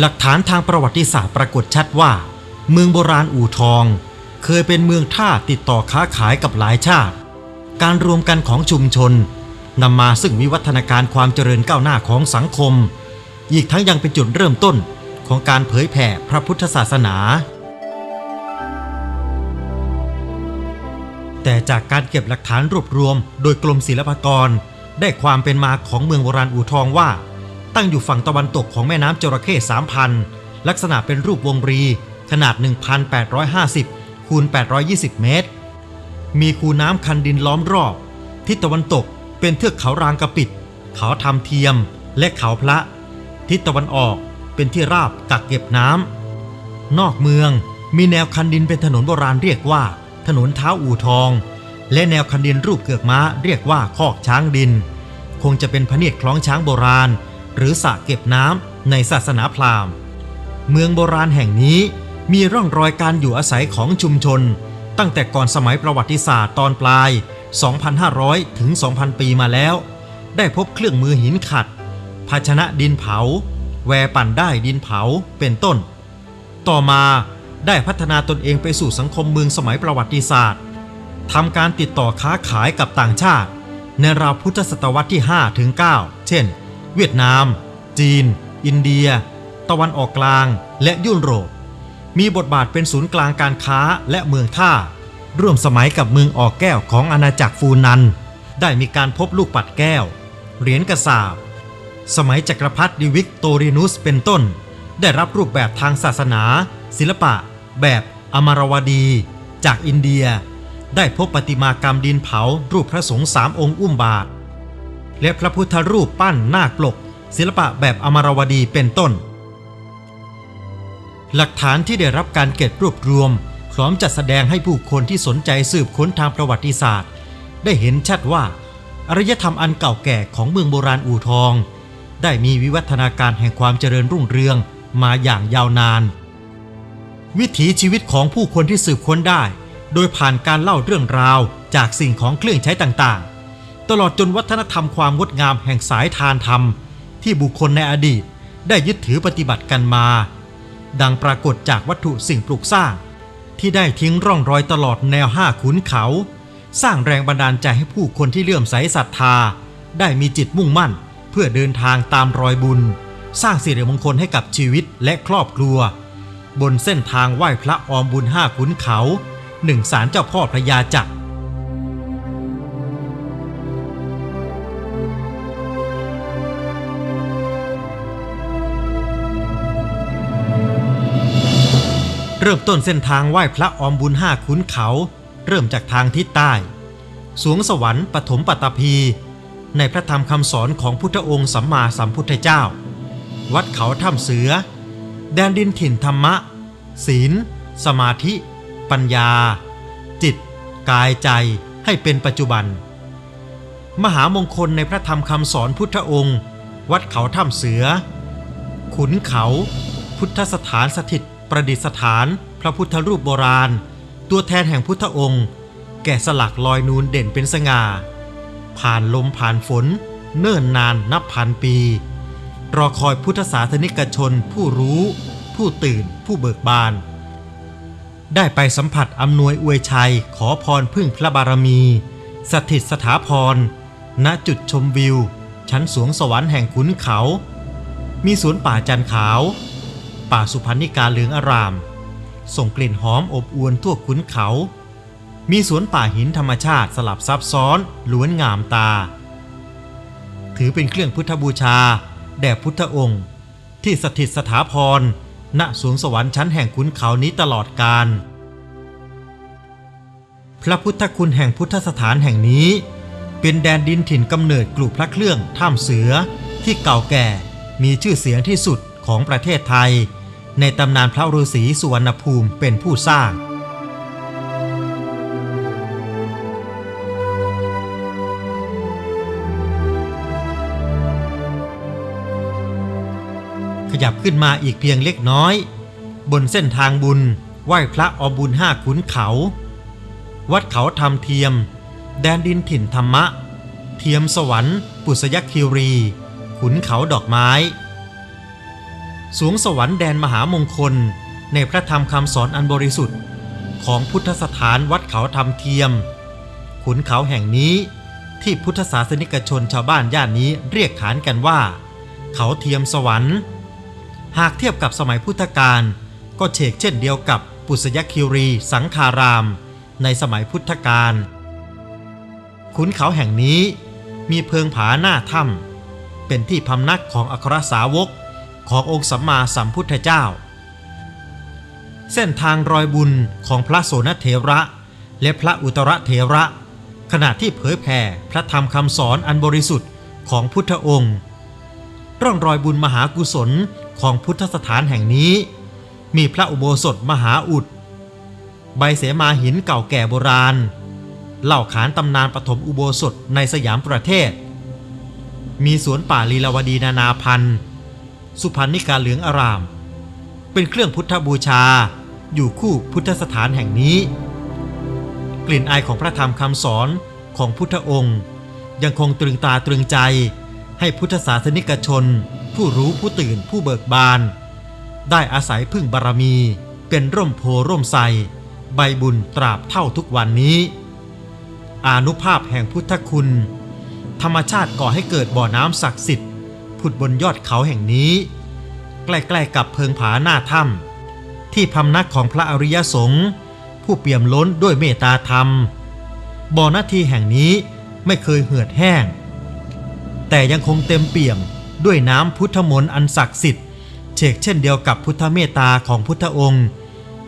หลักฐานทางประวัติศาสตร์ปรากฏชัดว่า เมืองโบราณอู่ทอง เคยเป็นเมืองท่าติดต่อค้าขายกับหลายชาติ การรวมกันของชุมชนนำมาซึ่งวิวัฒนาการความเจริญก้าวหน้าของสังคม อีกทั้งยังเป็นจุดเริ่มต้นของการเผยแผ่พระพุทธศาสนา แต่จากการเก็บหลักฐานรวบรวม โดยกรมศิลปากร ได้ความเป็นมาของเมืองโบราณอู่ทองว่า ตั้งอยู่ฝั่งตะวันตกของแม่น้ำจระเข้3,000ลักษณะเป็นรูปวงรี ขนาด 1,850 คูณ 820 เมตร มีคูน้ำคันดินล้อมรอบ ทิศตะวันตกเป็นเทือกเขารางกระปิด เขาทำเทียมและเขาพระ ทิศตะวันออกเป็นที่ราบกักเก็บน้ำนอกเมืองมีแนวคันดินเป็นถนนโบราณเรียกว่า ถนนเท้าอู่ทอง และแนวคันดินรูปเกือกม้าเรียกว่าคอกช้างดิน คงจะเป็นพระเนียดคล้องช้างโบราณ หรือสระเก็บน้ำในศาสนาพราหมณ์ เมืองโบราณแห่งนี้มีร่องรอยการอยู่อาศัยของชุมชน ตั้งแต่ก่อนสมัยประวัติศาสตร์ตอนปลาย 2,500 ถึง 2,000 ปีมาแล้ว ได้พบเครื่องมือหินขัด ภาชนะดินเผา แวปั่นได้ดินเผาเป็นต้น ต่อมาได้พัฒนาตนเองไปสู่สังคมเมืองสมัยประวัติศาสตร์ทำการติดต่อค้าขายกับต่างชาติ ในราวพุทธศตวรรษที่ 5 ถึง 9 เช่น เวียดนาม จีน อินเดีย ตะวันออกกลาง และยุโรป มีบทบาทเป็นศูนย์กลางการค้าและเมืองท่า ร่วมสมัยกับเมืองออกแก้วของอาณาจักรฟูนัน ได้มีการพบลูกปัดแก้ว เหรียญกระสาบ สมัยจักรพรรดิวิกโตรินุสเป็นต้น ได้รับรูปแบบทางศาสนา ศิลปะ แบบอมรวดี จากอินเดีย ได้พบประติมากรรมดินเผารูปพระสงฆ์สามองค์อุ้มบาท และพระพุทธรูปปั้นนาคปลก ศิลปะแบบอมรวดีเป็นต้น หลักฐานที่ได้รับการเก็บรวบรวม พร้อมจัดแสดงให้ผู้คนที่สนใจสืบค้นทางประวัติศาสตร์ ได้เห็นชัดว่าอารยธรรมอันเก่าแก่ของเมืองโบราณอู่ทอง ได้มีวิวัฒนาการแห่งความเจริญรุ่งเรืองมาอย่างยาวนาน วิถีชีวิตของผู้คนที่สืบค้นได้ โดยผ่านการเล่าเรื่องราวจากสิ่งของเครื่องใช้ต่างๆ ตลอดจนวัฒนธรรมความงดงามแห่งสายทานธรรม ที่บุคคลในอดีตได้ยึดถือปฏิบัติกันมา ดังปรากฏจากวัตถุสิ่งปลูกสร้าง ที่ได้ทิ้งร่องรอยตลอดแนวห้าขุนเขา สร้างแรงบันดาลใจให้ผู้คนที่เลื่อมใสศรัทธา ได้มีจิตมุ่งมั่น เพื่อเดินทางตามรอยบุญ สร้างสิริมงคลให้กับชีวิตและครอบครัว บนเส้นทางไหว้พระออมบุญห้าขุนเขาหนึ่งสารเจ้าพ่อพระยาจักร เริ่มต้นเส้นทางไหว้พระออมบุญห้าขุนเขา เริ่มจากทางทิศใต้ สวงสวรรค์ปฐมปัตตภี ในพระธรรมคำสอนของพุทธองค์สัมมาสัมพุทธเจ้า วัดเขาถ้ำเสือ แดนดินถิ่นธรรมะ ศีล สมาธิ ปัญญา จิต กายใจให้เป็นปัจจุบัน มหามงคลในพระธรรมคำสอนพุทธองค์ วัดเขาถ้ำเสือ ขุนเขา พุทธสถานสถิต ประดิษฐานพระพุทธรูปโบราณ ตัวแทนแห่งพุทธองค์ แก่สลักลอยนูนเด่นเป็นสง่า ผ่านลมผ่านฝน เนิ่นนานนับพันปี รอคอยพุทธศาสนิกชนผู้รู้ ผู้ตื่นผู้เบิกบาน ได้ไปสัมผัสอำนวยอวยชัยขอพรพึ่งพระบารมี สถิตสถาพรณจุดชมวิว ชั้นสวงสวรรค์แห่งขุนเขา มีสวนป่าจันขาว ป่าสุพรรณิกาเหลืองอาราม ส่งกลิ่นหอมอบอวนทั่วขุนเขา มีสวนป่าหินธรรมชาติสลับซับซ้อนล้วนงามตา ถือเป็นเครื่องพุทธบูชา แด่พุทธองค์ ที่สถิตสถาพรณสวงสวรรค์ชั้นแห่งขุนเขานี้ตลอดกาลพระพุทธคุณแห่งพุทธสถานแห่งนี้ เป็นแดนดินถิ่นกำเนิดกลุ่มพระเครื่องถ้ำเสือที่เก่าแก่มีชื่อเสียงที่สุดของประเทศไทย ในตำนานพระฤาษีสุวรรณภูมิเป็นผู้สร้าง ขยับขึ้นมาอีกเพียงเล็กน้อย บนเส้นทางบุญไหว้พระอบุญห้าขุนเขา วัดเขาทำเทียม แดนดินถิ่นธรรมะ เทียมสวรรค์ ปุษยคิรี ขุนเขาดอกไม้ สวงสวรรค์แดนมหามงคล ในพระธรรมคำสอนอันบริสุทธิ์ ของพุทธสถานวัดเขาธรรมเทียม ขุนเขาแห่งนี้ที่พุทธศาสนิกชนชาวบ้านย่านนี้เรียกขานกันว่า เขาเทียมสวรรค์ หากเทียบกับสมัยพุทธกาลก็เฉกเช่นเดียวกับปุษยคิรีสังคาราม ในสมัยพุทธกาลขุนเขาแห่งนี้มีเพิงผาหน้าถ้ำเป็นที่พำนักของอัครสาวก ขององค์สัมมาสัมพุทธเจ้า เส้นทางรอยบุญของพระโสนเถระ และพระอุตรเถระ ขณะที่เผยแผ่พระธรรมคำสอนอันบริสุทธิ์ของพุทธองค์ ร่องรอยบุญมหากุศลของพุทธสถานแห่งนี้ มีพระอุโบสถมหาอุด ใบเสมาหินเก่าแก่โบราณ เล่าขานตำนานปฐมอุโบสถในสยามประเทศ มีสวนป่าลีลาวดีนานาพันธุ์ สุพรรณิกาเหลืองอาราม เป็นเครื่องพุทธบูชา อยู่คู่พุทธสถานแห่งนี้ กลิ่นอายของพระธรรมคำสอนของพุทธองค์ ยังคงตรึงตาตรึงใจให้พุทธศาสนิกชน ผู้รู้ผู้ตื่นผู้เบิกบาน ได้อาศัยพึ่งบารมี เป็นร่มโพร่มไทรใบบุญตราบเท่าทุกวันนี้ อานุภาพแห่งพุทธคุณ ธรรมชาติก่อให้เกิดบ่อน้ำศักดิ์สิทธิ์ ผุดบนยอดเขาแห่งนี้ ใกล้ๆกับเพิงผาหน้าถ้ำที่พำนักของพระอริยสงฆ์ผู้เปี่ยมล้นด้วยเมตตาธรรม บ่อนาทีแห่งนี้ไม่เคยเหือดแห้ง แต่ยังคงเต็มเปี่ยมด้วยน้ำพุทธมนต์อันศักดิ์สิทธิ์เชกเช่นเดียวกับพุทธเมตตาของพุทธองค์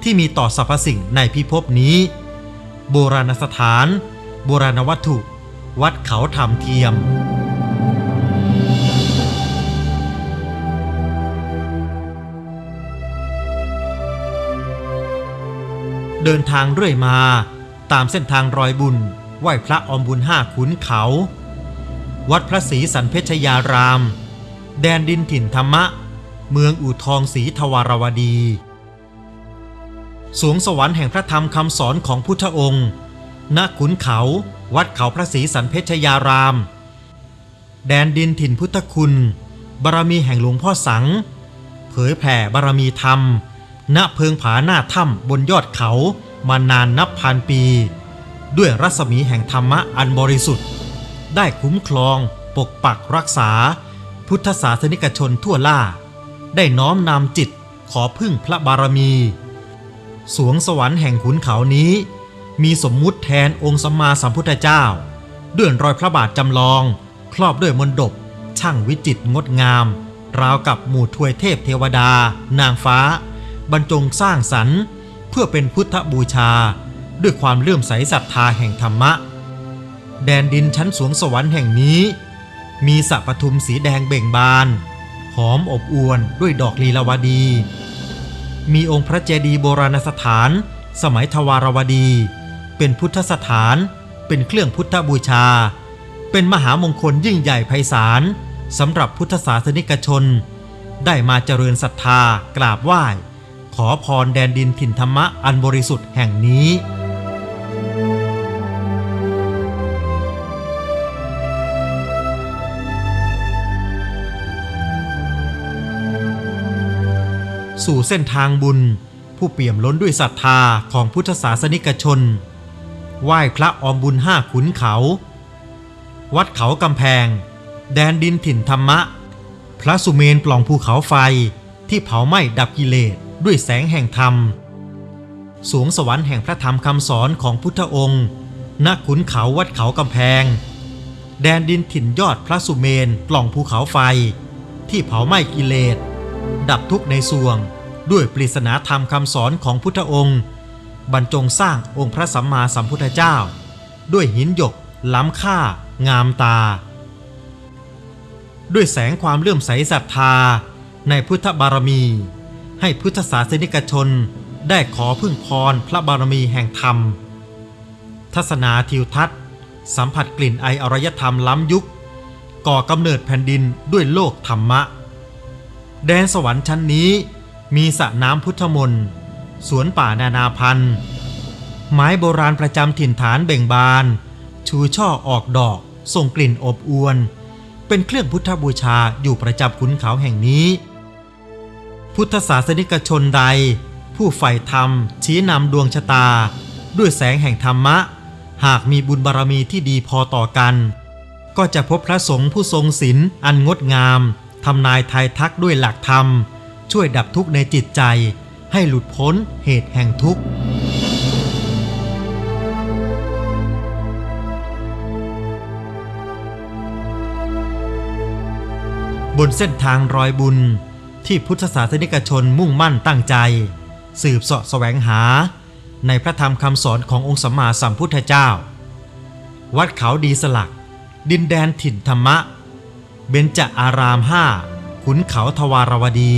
ที่มีต่อสรรพสิ่งในพิภพนี้ โบราณสถาน โบราณวัตถุ วัดเขาธรรมเทียม เดินทางเรื่อยมา ตามเส้นทางรอยบุญไหว้พระอมบุญห้าขุนเขา วัดพระศรีสันเพชยาราม แดนดินถิ่นธรรมะ เมืองอู่ทองศรีทวารวดี สวงสวรรค์แห่งพระธรรมคำสอนของพุทธองค์ ณขุนเขา วัดเขาพระศรีสันเพชยาราม แดนดินถิ่นพุทธคุณ บารมีแห่งหลวงพ่อสัง เผยแผ่บารมีธรรม ณเพิงผาหน้าถ้ำบนยอดเขามานานนับพันปี ด้วยรัศมีแห่งธรรมะอันบริสุทธิ์ ได้คุ้มครอง ปกปักรักษา พุทธศาสนิกชนทั่วล่า ได้น้อมนำจิตขอพึ่งพระบารมี สวงสวรรค์แห่งขุนเขานี้ มีสมมุติแทนองค์สัมมาสัมพุทธเจ้า ด้วยรอยพระบาทจำลอง ครอบด้วยมนดบช่างวิจิตรงดงาม ราวกับหมู่ทวยเทพเทวดา นางฟ้า บรรจงสร้างสรรค์เพื่อเป็นพุทธบูชา ด้วยความเลื่อมใสศรัทธาแห่งธรรมะ แดนดินชั้นสวงสวรรค์แห่งนี้ มีสระปทุมสีแดงเบ่งบาน หอมอบอวนด้วยดอกลีลาวดี มีองค์พระเจดีย์โบราณสถาน สมัยทวารวดี เป็นพุทธสถาน เป็นเครื่องพุทธบูชา เป็นมหามงคลยิ่งใหญ่ไพศาลสำหรับพุทธศาสนิกชน ได้มาเจริญศรัทธากราบไหว้ ขอพรแดนดินถิ่นธรรมะอันบริสุทธิ์แห่งนี้ สู่เส้นทางบุญ ผู้เปี่ยมล้นด้วยศรัทธาของพุทธศาสนิกชน ไหว้พระออมบุญห้าขุนเขา วัดเขากำแพง แดนดินถิ่นธรรมะ พระสุเมนปล่องภูเขาไฟที่เผาไหม้ดับกิเลส ด้วยแสงแห่งธรรม สวงสวรรค์แห่งพระธรรมคำสอนของพุทธองค์ณขุนเขาวัดเขากำแพง แดนดินถิ่นยอดพระสุเมนปล่องภูเขาไฟ ที่เผาไหม้กิเลส ดับทุกข์ในสวง ด้วยปริศนาธรรมคำสอนของพุทธองค์ บรรจงสร้างองค์พระสัมมาสัมพุทธเจ้า ด้วยหินหยก ล้ำค่า งามตา ด้วยแสงความเลื่อมใสศรัทธาในพุทธบารมี ให้พุทธศาสนิกชนได้ขอพึ่งพรพระบารมีแห่งธรรม ทัศนาทิวทัศน์ สัมผัสกลิ่นไออารยธรรมล้ำยุค ก่อกำเนิดแผ่นดินด้วยโลกธรรมะ แดนสวรรค์ชั้นนี้มีสระน้ำพุทธมนต์สวนป่านานาพันธุ์ ไม้โบราณประจำถิ่นฐานเบ่งบาน ชูช่อออกดอกส่งกลิ่นอบอวน เป็นเครื่องพุทธบูชาอยู่ประจำขุนเขาแห่งนี้ พุทธศาสนิกชนใด ผู้ใฝ่ธรรม ชี้นำดวงชะตา ด้วยแสงแห่งธรรมะ หากมีบุญบารรมีที่ดีพอต่อกัน ก็จะพบพระสงฆ์ผู้ทรงศีลอันงดงามทำนายทายทักด้วยหลักธรรม ช่วยดับทุกข์ในจิตใจ ให้หลุดพ้นเหตุแห่งทุกข์บนเส้นทางรอยบุญ ที่พุทธศาสนิกชนมุ่งมั่นตั้งใจ สืบเสาะแสวงหา ในพระธรรมคำสอนขององค์สัมมาสัมพุทธเจ้า วัดเขาดีสลัก ดินแดนถิ่นธรรมะ เบญจอารามห้าขุนเขาทวารวดี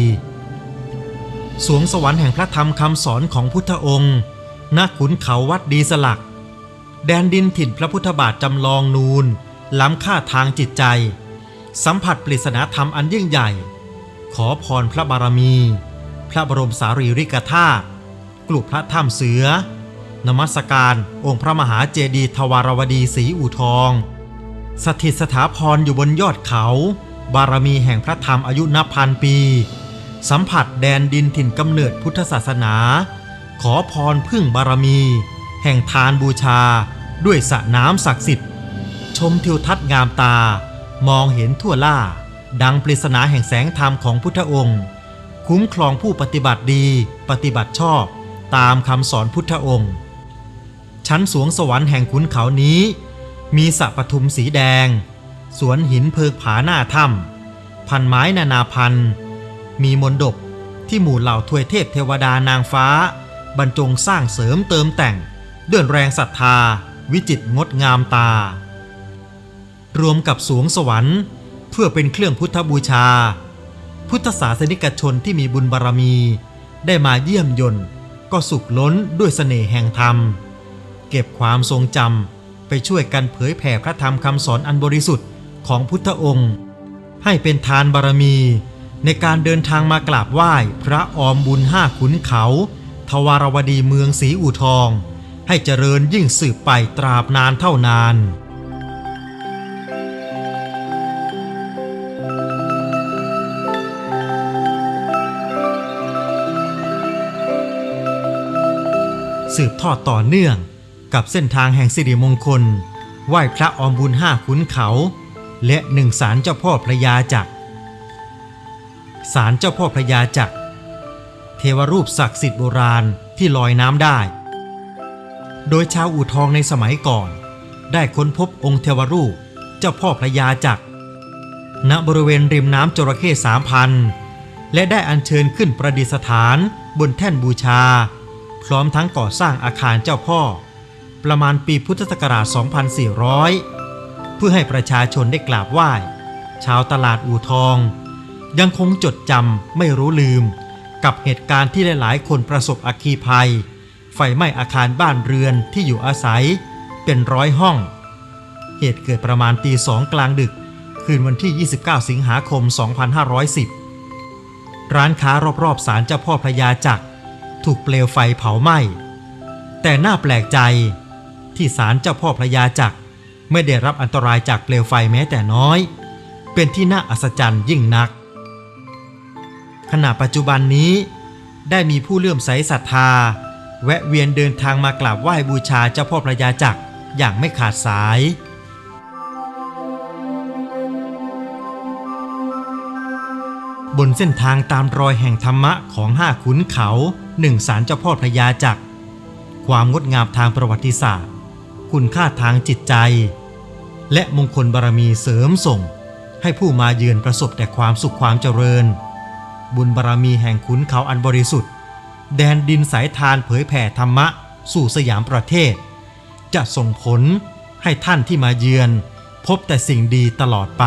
สวงสวรรค์แห่งพระธรรมคำสอนของพุทธองค์ณขุนเขาวัดดีสลัก แดนดินถิ่นพระพุทธบาทจำลองนูนล้ำค่าทางจิตใจ สัมผัสปริศนาธรรมอันยิ่งใหญ่ ขอพรพระบารมี พระบรมสารีริกธาตุกลุ่พระถ้ำเสือนมัสการองค์พระมหาเจดีย์ทวารวดีสีอู่ทอง สถิตสถาพรอยู่บนยอดเขา บารมีแห่งพระธรรมอายุนับพันปี สัมผัสแดนดินถิ่นกำเนิดพุทธศาสนา ขอพรพึ่งบารมี แห่งทานบูชา ด้วยสระน้ำศักดิ์สิทธิ์ ชมทิวทัศน์งามตามองเห็นทั่วล่า ดังปริศนาแห่งแสงธรรมของพุทธองค์ คุ้มครองผู้ปฏิบัติดี ปฏิบัติชอบ ตามคำสอนพุทธองค์ ชั้นสวงสวรรค์แห่งขุนเขานี้ มีสระปทุมสีแดง สวนหินเพิกผาหน้าถ้ำพันไม้นานาพันธ์มีมนดบที่หมู่เหล่าทวยเทพเทวดานางฟ้า บรรจงสร้างเสริมเติมแต่ง ด้วยแรงศรัทธา วิจิตรงดงามตา รวมกับสวงสวรรค์ เพื่อเป็นเครื่องพุทธบูชา พุทธศาสนิกชนที่มีบุญบารรมี ได้มาเยี่ยมยนต์ก็สุขล้นด้วยเสน่ห์แห่งธรรม เก็บความทรงจำไปช่วยกันเผยแผ่พระธรรมคำสอนอันบริสุทธิ์ของพุทธองค์ ให้เป็นทานบารมี ในการเดินทางมากราบไหว้พระออมบุญห้าขุนเขา ทวารวดีเมืองศรีอู่ทอง ให้เจริญยิ่งสืบไปตราบนานเท่านาน สืบทอดต่อเนื่อง กับเส้นทางแห่งสิริมงคล ไหว้พระออมบุญห้าขุนเขา และหนึ่งศาลเจ้าพ่อพระยาจักรศาลเจ้าพ่อพระยาจักร เทวรูปศักดิ์สิทธิ์โบราณที่ลอยน้ำได้ โดยชาวอู่ทองในสมัยก่อน ได้ค้นพบองค์เทวรูปเจ้าพ่อพระยาจักร ณบริเวณริมน้ำจระเข้สามพันและได้อัญเชิญขึ้นประดิษฐานบนแท่นบูชา พร้อมทั้งก่อสร้างอาคารเจ้าพ่อ ประมาณปีพุทธศักราช 2400 เพื่อให้ประชาชนได้กราบไหว้ ชาวตลาดอู่ทอง ยังคงจดจำไม่รู้ลืม กับเหตุการณ์ที่หลายๆ คนประสบอัคคีภัย ไฟไหม้อาคารบ้านเรือนที่อยู่อาศัยเป็นร้อยห้อง เหตุเกิดประมาณตีสองกลางดึก คืนวันที่ 29 สิงหาคม 2510 ร้านค้ารอบๆศาลเจ้าพ่อพระยาจักร ถูกเปลวไฟเผาไหม้ แต่น่าแปลกใจที่ศาลเจ้าพ่อพระยาจักรไม่ได้รับอันตรายจากเปลวไฟแม้แต่น้อย เป็นที่น่าอัศจรรย์ยิ่งนัก ขณะปัจจุบันนี้ ได้มีผู้เลื่อมใสศรัทธา แวะเวียนเดินทางมากราบไหว้บูชาเจ้าพ่อพระยาจักรอย่างไม่ขาดสายบนเส้นทางตามรอยแห่งธรรมะของห้าขุนเขา หนึ่งสารเจ้าพ่อพระยาจักร ความงดงามทางประวัติศาสตร์ คุณค่าทางจิตใจ และมงคลบารมีเสริมส่ง ให้ผู้มาเยือนประสบแต่ความสุขความเจริญ บุญบารมีแห่งขุนเขาอันบริสุทธิ์ แดนดินสายทานเผยแผ่ธรรมะ สู่สยามประเทศ จะส่งผลให้ท่านที่มาเยือน พบแต่สิ่งดีตลอดไป